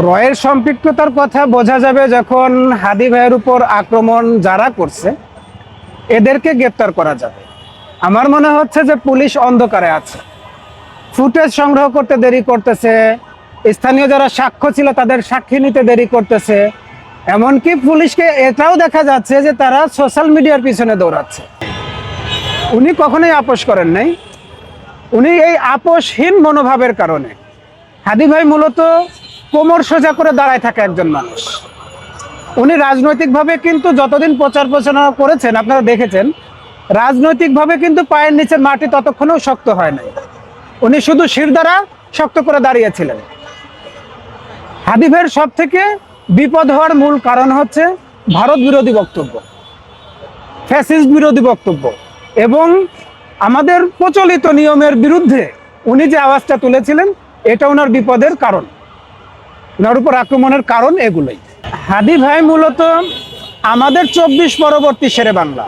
রয়ের সম্পৃক্ততার কথা বোঝা যাবে যখন হাদি ভাইয়ের উপর আক্রমণ যারা করছে, এদেরকে গ্রেপ্তার করা যাবে। আমার মনে হচ্ছে যে পুলিশ অন্ধকারে আছে। ফুটেজ সংগ্রহ করতে দেরি করতেছে, স্থানীয় যারা সাক্ষ্য ছিল তাদের সাক্ষী নিতে দেরি করতেছে, এমনকি পুলিশকে এটাও দেখা যাচ্ছে যে তারা সোশ্যাল মিডিয়ার পিছনে দৌড়াচ্ছে। উনি কখনোই আপোষ করেন নাই। উনি এই আপোষহীন মনোভাবের কারণে। হাদি ভাই মূলত কোমর সোজা করে দাঁড়ায় থাকে একজন মানুষ। উনি রাজনৈতিকভাবে কিন্তু যতদিন প্রচার প্রচারণা করেছেন, আপনারা দেখেছেন, রাজনৈতিকভাবে কিন্তু পায়ের নিচের মাটি ততক্ষণেও শক্ত হয় নাই। উনি শুধু শির দ্বারা শক্ত করে দাঁড়িয়েছিলেন। হাদি ভাইয়ের সব থেকে বিপদ হওয়ার মূল কারণ হচ্ছে ভারত বিরোধী বক্তব্য, ফ্যাসিস্ট বিরোধী বক্তব্য এবং আমাদের প্রচলিত নিয়মের বিরুদ্ধে উনি যে আওয়াজটা তুলেছিলেন, এটা ওনার বিপদের কারণ। ওনার উপর আক্রমণের কারণ এগুলোই। হাদি ভাই মূলত আমাদের চব্বিশ পরবর্তী শেরে বাংলা।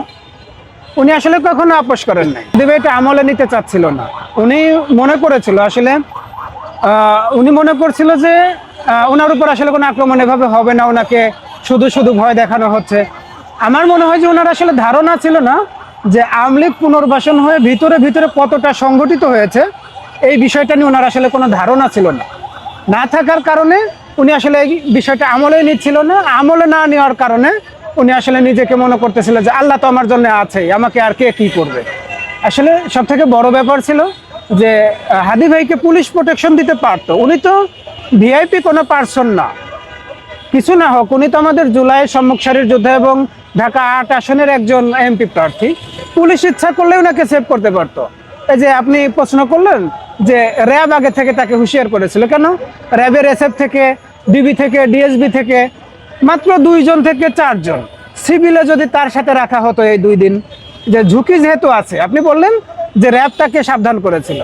উনি আসলে কখনো আপোষ করেন নাই। হাদি ভাই এটা আমলে নিতে চাচ্ছিল না। উনি মনে করেছিল আসলে উনি মনে করছিল যে ওনার উপর আসলে কোনো আক্রমণ এভাবে হবে না ওনাকে শুধু শুধু ভয় দেখানো হচ্ছে। আমার মনে হয় যে ওনার আসলে ধারণা ছিল না যে আওয়ামী লীগ পুনর্বাসন হয়ে ভিতরে ভিতরে কতটা সংগঠিত হয়েছে, এই বিষয়টা নিয়ে ওনার আসলে কোনো ধারণা ছিল না। না থাকার কারণে উনি আসলে এই বিষয়টা আমলে নিচ্ছিল না, আমলে না নেওয়ার কারণে উনি আসলে নিজেকে মনে করতেছিল যে আল্লাহ তো আমার জন্য আছেই, আমাকে আর কে কি করবে? আসলে সব থেকে বড় ব্যাপার ছিল যে, হাদি ভাইকে পুলিশ প্রোটেকশন দিতে পারতো, উনি তো ভিআইপি কোনো পার্সন না। কিছু না হোক, উনি তো আমাদের জুলাই সম্মুখ যোদ্ধা এবং ঢাকা আট আসনের একজন এমপি প্রার্থী। পুলিশ ইচ্ছা করলে ওনাকে সেভ করতে পারতো। এই যে আপনি প্রশ্ন করলেন যে র্যাব আগে থেকে তাকে হুঁশিয়ার করেছিল, কেন? র্যাবের এসএফ থেকে, ডিবি থেকে, ডিএসবি থেকে, মাত্র দুইজন থেকে চারজন। সিভিলে যদি তার সাথে রাখা হতো এই দুই দিন, যে ঝুঁকি যেহেতু আছে, আপনি বললেন যে র্যাব তাকে সাবধান করেছিল।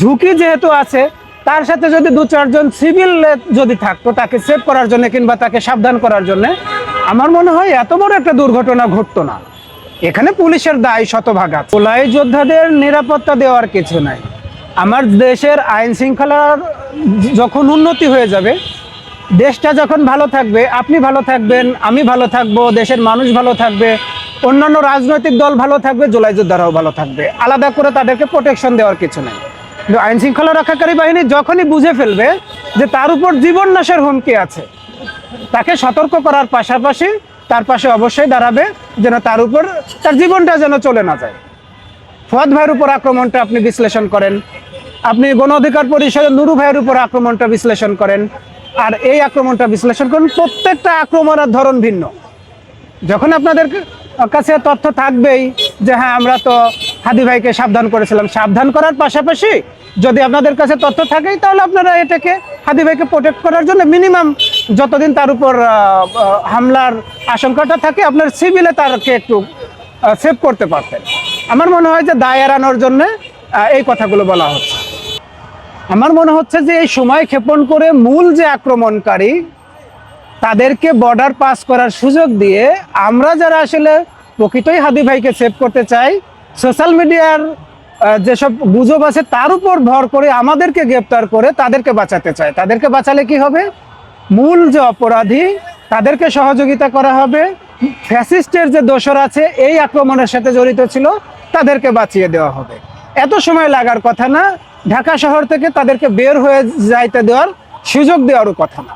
ঝুঁকি যেহেতু আছে, তার সাথে যদি দু চারজন সিভিল যদি থাকতো, তাকে সেভ করার জন্য কিংবা তাকে সাবধান করার জন্য, আমার মনে হয় এত বড় একটা দুর্ঘটনা ঘটতো না। এখানে পুলিশের দায় শতভাগ। আছে পোলাই যোদ্ধাদের নিরাপত্তা দেওয়ার কিছু নাই। আমার দেশের আইন শৃঙ্খলার যখন উন্নতি হয়ে যাবে, দেশটা যখন ভালো থাকবে, আপনি ভালো থাকবেন, আমি ভালো থাকব, দেশের মানুষ ভালো থাকবে, অন্যান্য রাজনৈতিক দল ভালো থাকবে, জুলাই যোদ্ধারাও ভালো থাকবে। আলাদা করে তাদেরকে প্রোটেকশন দেওয়ার কিছু নেই। কিন্তু আইন শৃঙ্খলা রক্ষাকারী বাহিনী যখনই বুঝে ফেলবে যে তার উপর জীবন নাশের হুমকি আছে, তাকে সতর্ক করার পাশাপাশি তার পাশে অবশ্যই দাঁড়াবে যেন তার উপর তার জীবনটা যেন চলে না যায়। ফুয়াদ ভাইয়ের উপর আক্রমণটা আপনি বিশ্লেষণ করেন। আপনি গণ অধিকার পরিষদের নুরু ভাইয়ের উপর আক্রমণটা বিশ্লেষণ করেন। আর এই আক্রমণটা বিশ্লেষণ করেন, প্রত্যেকটা আক্রমণের ধরন ভিন্ন। যখন আপনাদের কাছে তথ্য থাকবেই যে হ্যাঁ আমরা তো হাদি ভাইকে সাবধান করেছিলাম। সাবধান করার পাশাপাশি যদি আপনাদের কাছে তথ্য থাকে, তাহলে আপনারা এটাকে হাদি ভাইকে প্রোটেক্ট করার জন্য মিনিমাম যতদিন তার উপর হামলার আশঙ্কাটা থাকে, আপনার সিভিলে তারকে একটু সেভ করতে পারতেন। আমার মনে হয় যে দায় এড়ানোর জন্য এই কথাগুলো বলা হচ্ছে। আমার মনে হচ্ছে যে এই সময় ক্ষেপণ করে মূল যে আক্রমণকারী, তাদেরকে বর্ডার পাস করার সুযোগ দিয়ে আমরা যারা আসলে প্রকৃতই হাদি ভাইকে সেভ করতে চাই সোশ্যাল মিডিয়ার যেসব গুজব আছে, তার উপর ভর করে আমাদেরকে গ্রেপ্তার করে তাদেরকে বাঁচাতে চায়। তাদেরকে বাঁচালে কি হবে? মূল যে অপরাধী, তাদেরকে সহযোগিতা করা হবে। ফ্যাসিস্টের যে দোষর আছে, এই আক্রমণের সাথে জড়িত ছিল, তাদেরকে বাঁচিয়ে দেওয়া হবে। এত সময় লাগার কথা না। ঢাকা শহর থেকে তাদেরকে বের হয়ে যাইতে দেওয়ার সুযোগ দেওয়ারও কথা না।